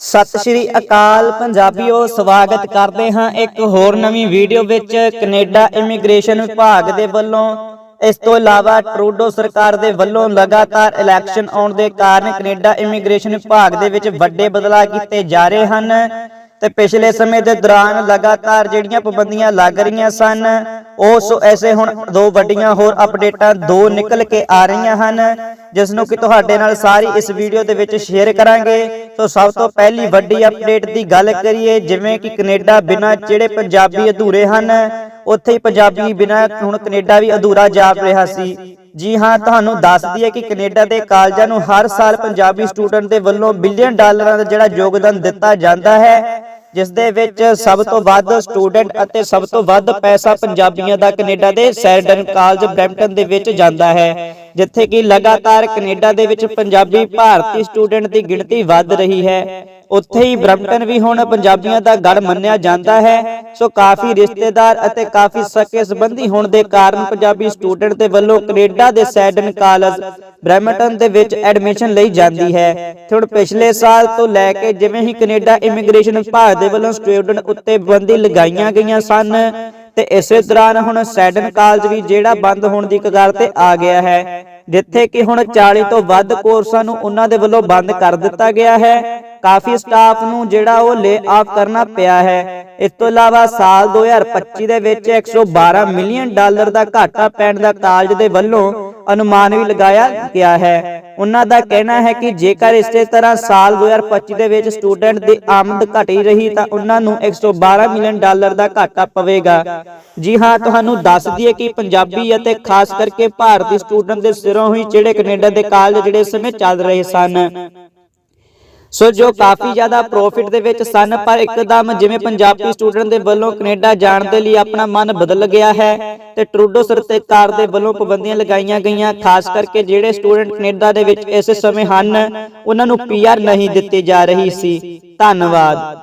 ਸਤਿ ਸ਼੍ਰੀ ਅਕਾਲ ਪੰਜਾਬੀਓ ਸਵਾਗਤ ਕਰਦੇ ਹਾਂ ਇੱਕ ਹੋਰ ਨਵੀਂ ਵੀਡੀਓ ਵਿੱਚ ਕੈਨੇਡਾ ਇਮੀਗ੍ਰੇਸ਼ਨ ਵਿਭਾਗ ਦੇ ਵੱਲੋਂ। ਇਸ ਤੋਂ ਇਲਾਵਾ ਟਰੂਡੋ ਸਰਕਾਰ ਦੇ ਵੱਲੋਂ ਲਗਾਤਾਰ ਇਲੈਕਸ਼ਨ ਆਉਣ ਦੇ ਕਾਰਨ ਕੈਨੇਡਾ ਇਮੀਗ੍ਰੇਸ਼ਨ ਵਿਭਾਗ ਦੇ ਵਿੱਚ ਵੱਡੇ ਬਦਲਾਅ ਕੀਤੇ ਜਾ ਰਹੇ ਹਨ ਤੇ ਪਿਛਲੇ ਸਮੇਂ ਦੇ ਦੌਰਾਨ ਲਗਾਤਾਰ ਜਿਹੜੀਆਂ ਪਾਬੰਦੀਆਂ ਲੱਗ ਰਹੀਆਂ ਸਨ ਉਸ ਐਸੇ ਹੁਣ ਦੋ ਵੱਡੀਆਂ ਹੋਰ ਅਪਡੇਟਾਂ ਦੋ ਨਿਕਲ ਕੇ ਆ ਰਹੀਆਂ ਹਨ ਜਿਸ ਨੂੰ ਕਿ ਤੁਹਾਡੇ ਨਾਲ ਸਾਰੀ ਇਸ ਵੀਡੀਓ ਦੇ ਵਿੱਚ ਸ਼ੇਅਰ ਕਰਾਂਗੇ। ਸੋ ਸਭ ਤੋਂ ਪਹਿਲੀ ਵੱਡੀ ਅਪਡੇਟ ਦੀ ਗੱਲ ਕਰੀਏ, ਜਿਵੇਂ ਕਿ ਕੈਨੇਡਾ ਬਿਨਾਂ ਜਿਹੜੇ ਪੰਜਾਬੀ ਅਧੂਰੇ ਹਨ, ਉੱਥੇ ਹੀ ਪੰਜਾਬੀ ਬਿਨਾਂ ਹੁਣ ਕੈਨੇਡਾ ਵੀ ਅਧੂਰਾ ਜਾਪ ਰਿਹਾ ਸੀ। ਜੀ ਹਾਂ, ਤੁਹਾਨੂੰ ਦੱਸ ਦਈਏ ਕਿ ਕੈਨੇਡਾ ਦੇ ਕਾਲਜਾਂ ਨੂੰ ਹਰ ਸਾਲ ਪੰਜਾਬੀ ਸਟੂਡੈਂਟ ਦੇ ਵੱਲੋਂ ਬਿਲੀਅਨ ਡਾਲਰਾਂ ਦਾ ਜਿਹੜਾ ਯੋਗਦਾਨ ਦਿੱਤਾ ਜਾਂਦਾ ਹੈ ਜਿਸ ਦੇ ਵਿੱਚ ਸਭ ਤੋਂ ਵੱਧ ਸਟੂਡੈਂਟ ਅਤੇ ਸਭ ਤੋਂ ਵੱਧ ਪੈਸਾ ਪੰਜਾਬੀਆਂ ਦਾ ਕੈਨੇਡਾ ਦੇ ਸੈਰਡਨ ਕਾਲਜ ਬ੍ਰੈਂਪਟਨ ਦੇ ਵਿੱਚ ਜਾਂਦਾ ਹੈ, ਜਿੱਥੇ ਕਿ ਲਗਾਤਾਰ ਕੈਨੇਡਾ ਦੇ ਵਿੱਚ ਪੰਜਾਬੀ ਭਾਰਤੀ ਸਟੂਡੈਂਟ ਦੀ ਗਿਣਤੀ ਵੱਧ ਰਹੀ ਹੈ। ਉੱਥੇ ਹੀ ਬ੍ਰੈਂਪਟਨ ਵੀ ਹੁਣ ਪੰਜਾਬੀਆਂ ਦਾ ਗੜ ਮੰਨਿਆ ਜਾਂਦਾ ਹੈ। ਸੋ ਕਾਫੀ ਰਿਸ਼ਤੇਦਾਰ ਅਤੇ ਕਾਫੀ ਸਕੇ ਸੰਬੰਧੀ ਹੋਣ ਦੇ ਕਾਰਨ ਪੰਜਾਬੀ ਸਟੂਡੈਂਟ ਦੇ ਵੱਲੋਂ ਕੈਨੇਡਾ ਦੇ ਸੈਡਨ ਕਾਲਜ ਬ੍ਰੈਂਪਟਨ ਦੇ ਵਿੱਚ ਐਡਮਿਸ਼ਨ ਲਈ ਜਾਂਦੀ ਹੈ। ਤੇ ਹੁਣ ਪਿਛਲੇ ਸਾਲ ਤੋਂ ਲੈ ਕੇ ਜਿਵੇਂ ਹੀ ਕੈਨੇਡਾ ਇਮੀਗ੍ਰੇਸ਼ਨ ਵਿਭਾਗ ਦੇ ਵੱਲੋਂ ਸਟੂਡੈਂਟ ਉੱਤੇ ਪਾਬੰਦੀ ਲਗਾਈਆਂ ਗਈਆਂ ਸਨ। ਤੇ ਇਸੇ ਦੌਰਾਨ ਹੁਣ ਸੈਡਨ ਕਾਲਜ ਵੀ ਜਿਹੜਾ ਬੰਦ ਹੋਣ ਦੀ ਕਗਾਰ ਤੇ ਆ ਗਿਆ ਹੈ। ਜਿੱਥੇ ਕਿ ਹੁਣ 40 ਤੋਂ ਵੱਧ ਕੋਰਸਾਂ ਨੂੰ ਉਹਨਾਂ ਦੇ ਵੱਲੋਂ ਬੰਦ ਕਰ ਦਿੱਤਾ ਗਿਆ ਹੈ। ਕਾਫੀ ਸਟਾਫ ਨੂੰ ਜਿਹੜਾ ਉਹ ਲੇ ਆਫ ਕਰਨਾ ਪਿਆ ਹੈ। ਇਸ ਤੋਂ ਇਲਾਵਾ ਸਾਲ 2025 ਦੇ ਵਿੱਚ 112 ਮਿਲੀਅਨ ਡਾਲਰ ਦਾ ਘਾਟਾ ਪੈਣ ਦਾ ਕਾਲਜ ਦੇ ਵੱਲੋਂ ਅਨੁਮਾਨ ਵੀ ਲਗਾਇਆ ਗਿਆ ਹੈ। ਉਹਨਾਂ ਦਾ ਕਹਿਣਾ ਹੈ ਕਿ ਜੇਕਰ ਇਸੇ ਤਰ੍ਹਾਂ ਸਾਲ 2025 ਦੇ ਵਿੱਚ ਸਟੂਡੈਂਟ ਦੀ ਆਮਦ ਘਟੀ ਰਹੀ ਤਾਂ ਉਹਨਾਂ ਨੂੰ 112 ਮਿਲੀਅਨ ਡਾਲਰ ਦਾ ਘਾਟਾ ਪਵੇਗਾ। ਜੀ ਹਾਂ, ਤੁਹਾਨੂੰ ਦੱਸ ਦਈਏ ਕਿ ਪੰਜਾਬੀ ਅਤੇ ਖਾਸ ਕਰਕੇ ਭਾਰਤੀ ਸਟੂਡੈਂਟ ਦੇ ਸਿਰੋਂ ਹੀ ਜਿਹੜੇ ਕੈਨੇਡਾ ਦੇ ਕਾਲਜ ਜਿਹੜੇ ਸਮੇਂ ਚੱਲ ਰਹੇ ਸਨ। ਸੋ ਜੋ ਕਾਫੀ ਜ਼ਿਆਦਾ ਪ੍ਰੋਫਿਟ ਦੇ ਵਿੱਚ ਸਨ, ਪਰ ਇੱਕਦਮ ਜਿਵੇਂ ਪੰਜਾਬੀ ਸਟੂਡੈਂਟ ਦੇ ਵੱਲੋਂ ਕੈਨੇਡਾ ਜਾਣ ਦੇ ਲਈ ਆਪਣਾ ਮਨ ਬਦਲ ਗਿਆ ਹੈ ਤੇ ਟਰੂਡੋ ਸਰਕਾਰ ਦੇ ਵੱਲੋਂ ਪਾਬੰਦੀਆਂ ਲਗਾਈਆਂ ਗਈਆਂ, ਖਾਸ ਕਰਕੇ ਜਿਹੜੇ ਸਟੂਡੈਂਟ ਕੈਨੇਡਾ ਦੇ ਵਿੱਚ ਇਸ ਸਮੇਂ ਹਨ, ਉਹਨਾਂ ਨੂੰ ਪੀਆਰ ਨਹੀਂ ਦਿੱਤੀ ਜਾ ਰਹੀ ਸੀ। ਧੰਨਵਾਦ।